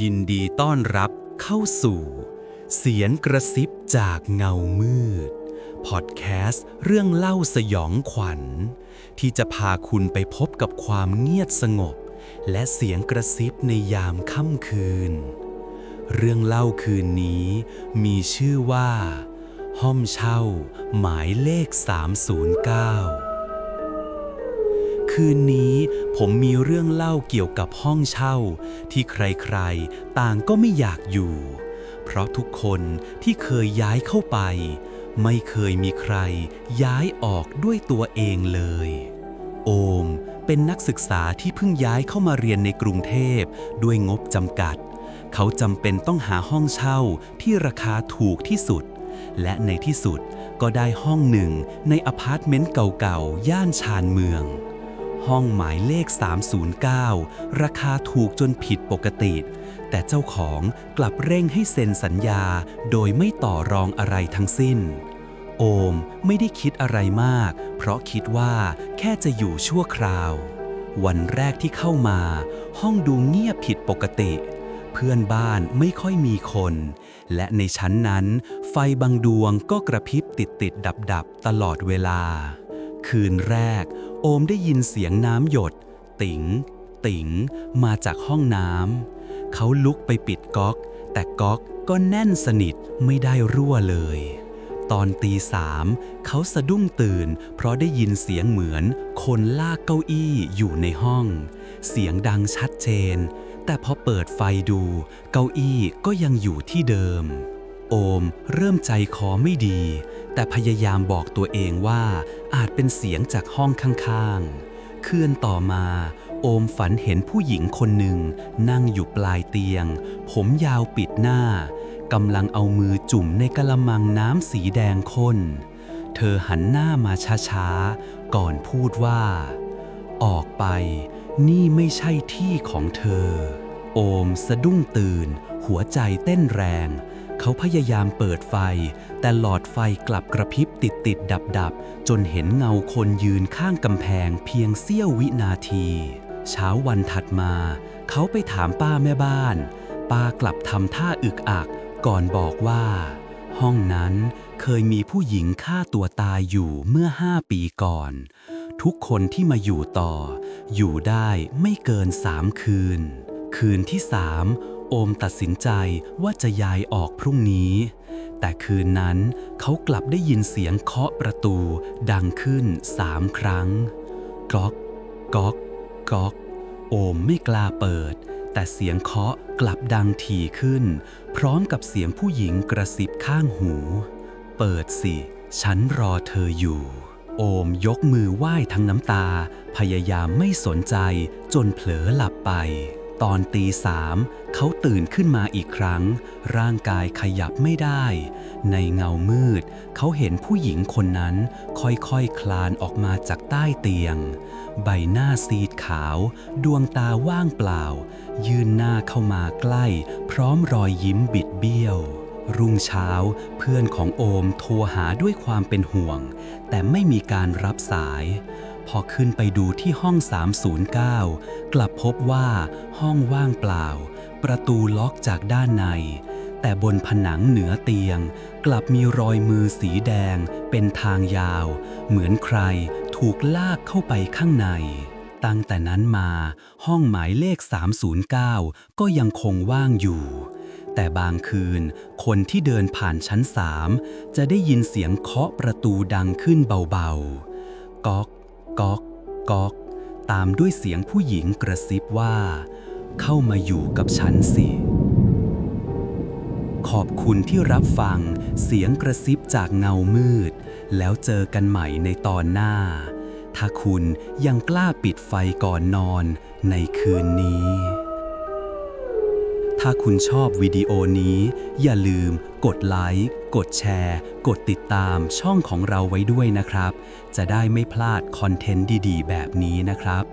ยินดีต้อนรับเข้าสู่ เสียงกระซิบจากเงามืด พอดแคสต์เรื่องเล่าสยองขวัญ ที่จะพาคุณไปพบกับความเงียบสงบ และเสียงกระซิบในยามค่ำคืน เรื่องเล่าคืนนี้มีชื่อว่า ห้องเช่าหมายเลข 309 คืนนี้ผมมีเรื่องเล่าเกี่ยวกับห้องเช่า ที่ใครๆ ต่างก็ไม่อยากอยู่ เพราะทุกคนที่เคยย้ายเข้าไป ไม่เคยมีใครย้ายออกด้วยตัวเองเลย โอมเป็นนักศึกษาที่เพิ่งย้ายเข้ามาเรียนในกรุงเทพด้วยงบจำกัด เขาจำเป็นต้องหาห้องเช่าที่ราคาถูกที่สุด และในที่สุดก็ได้ห้องหนึ่งในอพาร์ตเมนต์เก่าๆ ย่านชานเมือง ห้องหมายเลข 309 ราคาถูกจนผิดปกติ แต่เจ้าของกลับเร่งให้เซ็นสัญญาโดยไม่ต่อรองอะไรทั้งสิ้น โอมไม่ได้คิดอะไรมาก เพราะคิดว่าแค่จะอยู่ชั่วคราว วันแรกที่เข้ามา ห้องดูเงียบผิดปกติ เพื่อนบ้านไม่ค่อยมีคน และในชั้นนั้น ไฟบางดวงก็กระพริบติดติดดับดับตลอดเวลา คืนแรก โอมได้ยินเสียงน้ำหยด ติ๋ง ติ๋ง มาจากห้องน้ำเขาลุกไปปิดก๊อก แต่ก๊อกก็แน่นสนิทไม่ได้รั่วเลย ตอนตีสามเขาสะดุ้งตื่น เพราะได้ยินเสียงเหมือนคนลากเก้าอี้อยู่ในห้อง เสียงดังชัดเจน แต่พอเปิดไฟดู เก้าอี้ก็ยังอยู่ที่เดิม โอมเริ่มใจคอไม่ดี แต่พยายามบอกตัวเองว่าอาจเป็นเสียงจากห้องข้างๆ คืนต่อมา โอมฝันเห็นผู้หญิงคนหนึ่ง นั่งอยู่ปลายเตียง ผมยาวปิดหน้ากำลังเอามือจุ่มในกะละมังน้ำสีแดงข้น เธอหันหน้ามาช้าๆ ก่อนพูดว่า ออกไป นี่ไม่ใช่ที่ของเธอ โอมสะดุ้งตื่น หัวใจเต้นแรง เขาพยายามเปิดไฟ แต่หลอดไฟกลับกระพริบติดติดดับดับจนเห็นเงาคนยืนข้างกำแพงเพียงเสี้ยววินาที เช้าวันถัดมา เขาไปถามป้าแม่บ้าน ป้ากลับทำท่าอึกอัก ก่อนบอกว่า ห้องนั้นเคยมีผู้หญิงฆ่าตัวตายอยู่เมื่อห้าปีก่อน ทุกคนที่มาอยู่ต่อ อยู่ได้ไม่เกินสามคืน คืนที่สาม โอมตัดสินใจว่าจะย้ายออกพรุ่งนี้ แต่คืนนั้นเขากลับได้ยินเสียงเคาะประตูดังขึ้นสามครั้งก๊อกก๊อกก๊อกโอมไม่กล้าเปิด แต่เสียงเคาะกลับดังถี่ขึ้น พร้อมกับเสียงผู้หญิงกระซิบข้างหู เปิดสิ ฉันรอเธออยู่ โอมยกมือไหว้ทั้งน้ำตา พยายามไม่สนใจจนเผลอหลับไป ตอนตีสามเขาตื่นขึ้นมาอีกครั้ง ร่างกายขยับไม่ได้ ในเงามืด เขาเห็นผู้หญิงคนนั้น ค่อยๆคคลานออกมาจากใต้เตียง ใบหน้าซีดขาว ดวงตาว่างเปล่า ยืนหน้าเข้ามาใกล้ พร้อมรอยยิ้มบิดเบี้ยว รุ่งเช้าเพื่อนของโอมโทรหาด้วยความเป็นห่วง แต่ไม่มีการรับสาย พอขึ้นไปดูที่ห้อง 309 กลับพบว่าห้องว่างเปล่า ประตูล็อกจากด้านใน แต่บนผนังเหนือเตียง กลับมีรอยมือสีแดง เป็นทางยาว เหมือนใครถูกลากเข้าไปข้างใน ตั้งแต่นั้นมา ห้องหมายเลข 309 ก็ยังคงว่างอยู่แต่บางคืน คนที่เดินผ่านชั้นสามจะได้ยินเสียงเคาะประตูดังขึ้นเบาๆ ก๊อก ก๊อกก๊อกตามด้วยเสียงผู้หญิงกระซิบว่า เข้ามาอยู่กับฉันสิ ขอบคุณที่รับฟังเสียงกระซิบจากเงามืด แล้วเจอกันใหม่ในตอนหน้า ถ้าคุณยังกล้าปิดไฟก่อนนอนในคืนนี้ ถ้าคุณชอบวิดีโอนี้ อย่าลืม กดไลค์ กดแชร์ กดติดตามช่องของเราไว้ด้วยนะครับ จะได้ไม่พลาดคอนเทนต์ดีๆ แบบนี้นะครับ